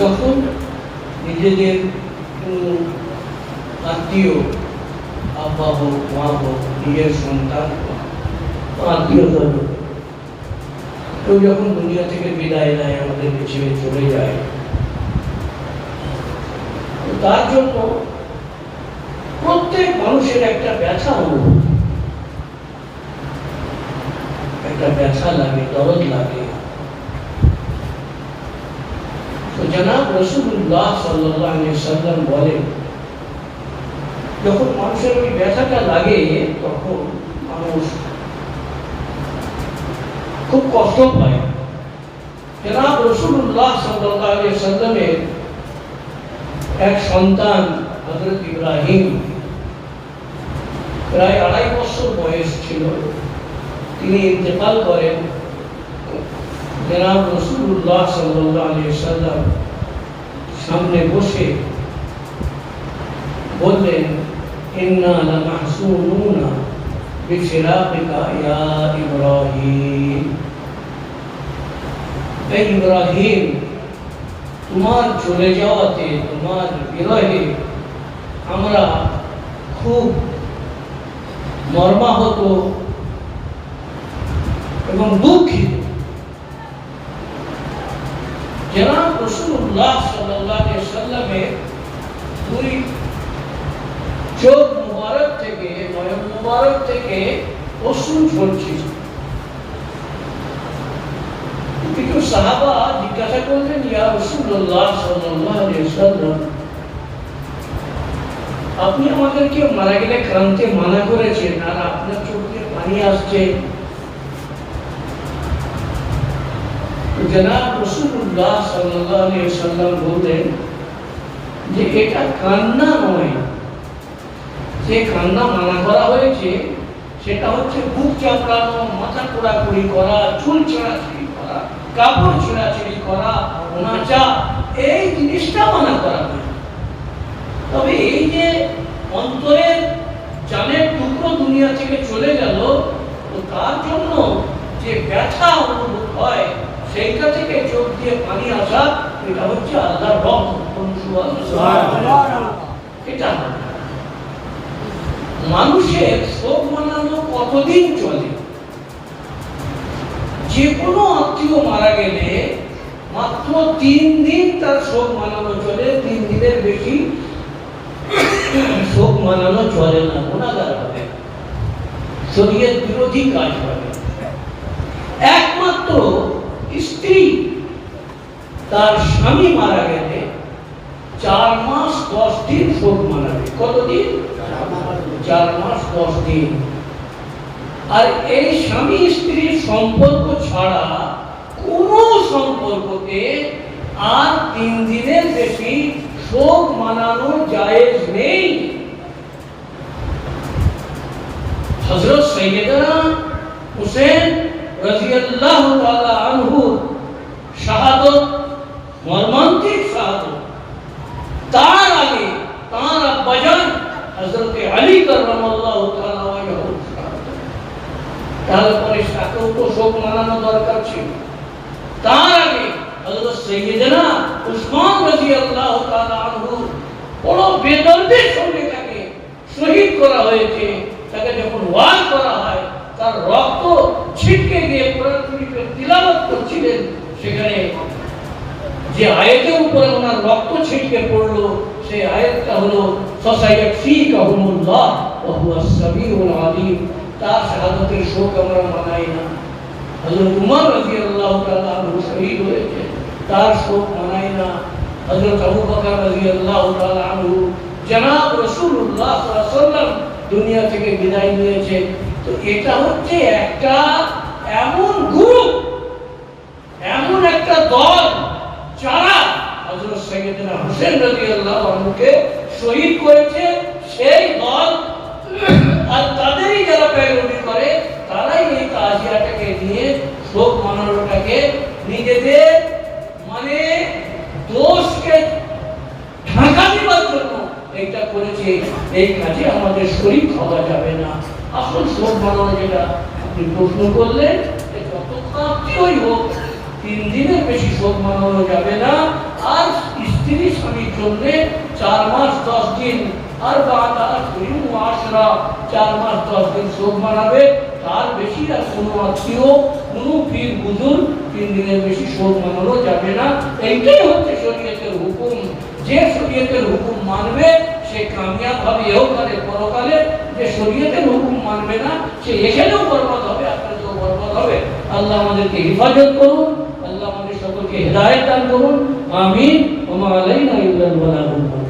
যখন নিজেদের কোনো আত্মীয় আব্বা হোক মা হোক নিজের সন্তান আত্মীয় হোক কেউ যখন দুনিয়া থেকে বিদায় নেয় আমাদেরকে ছেড়ে চলে যায়। তার জন্য প্রত্যেক মানুষের একটা ব্যথা অনুভূতি একটা ব্যথা লাগে, দরদ লাগে তো জনাব রসুল্লাহ সাল্লাহ সাল্লাম বলেন, যখন মানুষের ওই ব্যথাটা লাগে, তখন মানুষ খুব কষ্ট পায়। জনাব রসুল্লাহ সাল্লাহ সাল্লামের এক সন্তান হজরত ইব্রাহিম, প্রায় আড়াই বছর বয়স ছিল। তিনি ইন্তেকাল করেন। জনাব রসুল্লাহ সাল্লাহ সাল্লাম সামনে বসে বললেন, ইন্না লামাহসুনুনা বিফিরাকিকা ইব্রাহিম, তোমার চলে যাওয়াতে, তোমার বিরহে আমরা খুব মর্মাহত এবং দুঃখিত। জনাব রসুল্লাহ সাল্লাহ সাল্লামের দুই চোখ মুবারক থেকে, নয়ন মুবারক থেকে অশ্রু ঝরছিল। কিছু সাহাবা জিজ্ঞাসা করলেন, ইয়া রসুল্লাহ সাল্লাহ সাল্লাম আপনি আমাদেরকে মারা গেলে ক্রান্তে মানা করেছেন আর আপনার চোখ দিয়ে পানি আসছে জনাব রসুল্লাহ সাল্লাহ সাল্লাম বললেন যে এটা কান্না নয়। যে কান্না মানা করা হয়েছে, সেটা হচ্ছে বুক চাপড়ানো মাথা পোড়াকুড়ি করা, চুল ছেঁড়াছিড়ি করা, কাপড় ছেঁড়াছিড়ি করা নাচা এই জিনিসটা মানা করা হয়েছে। তবে এই যে অন্তরের জানের টুকরো দুনিয়া থেকে চলে গেল তার জন্য যে ব্যথা অনুভূত হয় সেইটা থেকে চোখ দিয়ে পানি আসা এটা হচ্ছে আল্লাহর এটা মানুষের শোক মানানো কতদিন চলে? যে কোনো আত্মীয় মারা গেলে মাত্র তিন দিন তার শোক মানানো চলে তিন দিনের বেশি শোক মানানো চলে না গুণাগার হবে। শরীরের বিরোধী কাজ হবে স্ত্রী তার স্বামী মারা গেলে চার মাস দশ দিন শোক মানাবে। কতদিন? চার মাস দশ দিন। আর এই স্বামী স্ত্রীর সম্পর্ক ছাড়া কোন সম্পর্কতে আর তিন দিনের বেশি শোক মানানো জায়েজ নেই। হজরত সৈয়দনা হুসেন রাজিয়াল্লাহু শাহাদত মর্মান্তিক শাহাদত তার আগে তার আব্বাজান হযরত আলী কাররামাল্লাহু তাআলা ওয়াজহু তারপরে তাকেও তো শোক মানানো দরকার ছিল তার আগে হযরত সাইয়েদনা উসমান রাদিয়াল্লাহু তাআলা আনহু বড় বেদর্দের সঙ্গে তাকে শহীদ করা হয়েছে তাকে যখন ওয়াজ করা হয় তার রক্ত ছিটকে গিয়ে কোরআন শরীফের তিলাওয়াত করছিলেন সেখানে যে আয়াতের উপরে ওনার রক্ত ছিটকে পড়ল, সেই আয়াতটা হলো, সসাইয়াত ফি কাহুমুল্লাহ ওয়া হুয়া সামিউল আলিম। তার শাহাদাতের শোক আমরা মানাই না। হযরত উমর রাদিয়াল্লাহু তাআলা আনহু শহীদ হয়েছে, তার শোক মানাই না। হযরত আবু বকর রাদিয়াল্লাহু তাআলা আনহু জনাব রাসূলুল্লাহ সাল্লাল্লাহু আলাইহি ওয়াসাল্লাম দুনিয়া থেকে বিদায় নিয়েছে। তো এটা হচ্ছে একটা এমন গ্রুপ এমন একটা দল যারা হযরত সাইয়েদনা হোসেন রাদিয়াল্লাহু আনহুকে শহীদ করেছে, সেই দল আর তাদেরই যারা প্যারোডি করে, তারাই এই তাজিয়াটাকে নিয়ে, শোক মানানোটাকে নিজেদের মানে দোষকে ঢাকা দেওয়ার জন্য এইটা করেছে। এই কাজে আমাদের শরীর হওয়া যাবে না। আসল শোক মানানো যেটা আপনি প্রশ্ন করলেন যত আত্মীয়ই হোক তিন দিনের বেশি শোক মানানো যাবে না। আর স্ত্রী স্বামীর জন্য চার মাস দশ দিন। আর আশরা চার মাস দশ দিন শোক মানাবে। তার বেশি আর কোনো আত্মীয়, কোনো পীর বুজুর তিন দিনের বেশি শোক মানানো যাবে না। এইটাই হচ্ছে শরীয়তের হুকুম। যে শরীয়তের হুকুম মানবে, সে কামিয়াব হবে ইহকালে পরকালে যে শরীয়তের হুকুম মানবে না, সে এখানেও বরবাদ হবে আপনাদেরও বরবাদ হবে। আল্লাহ আমাদেরকে হেফাজত করুন। হেদায়েত দান করুন আমিন ওমা আলাইনা ইল্লাল বালাগুল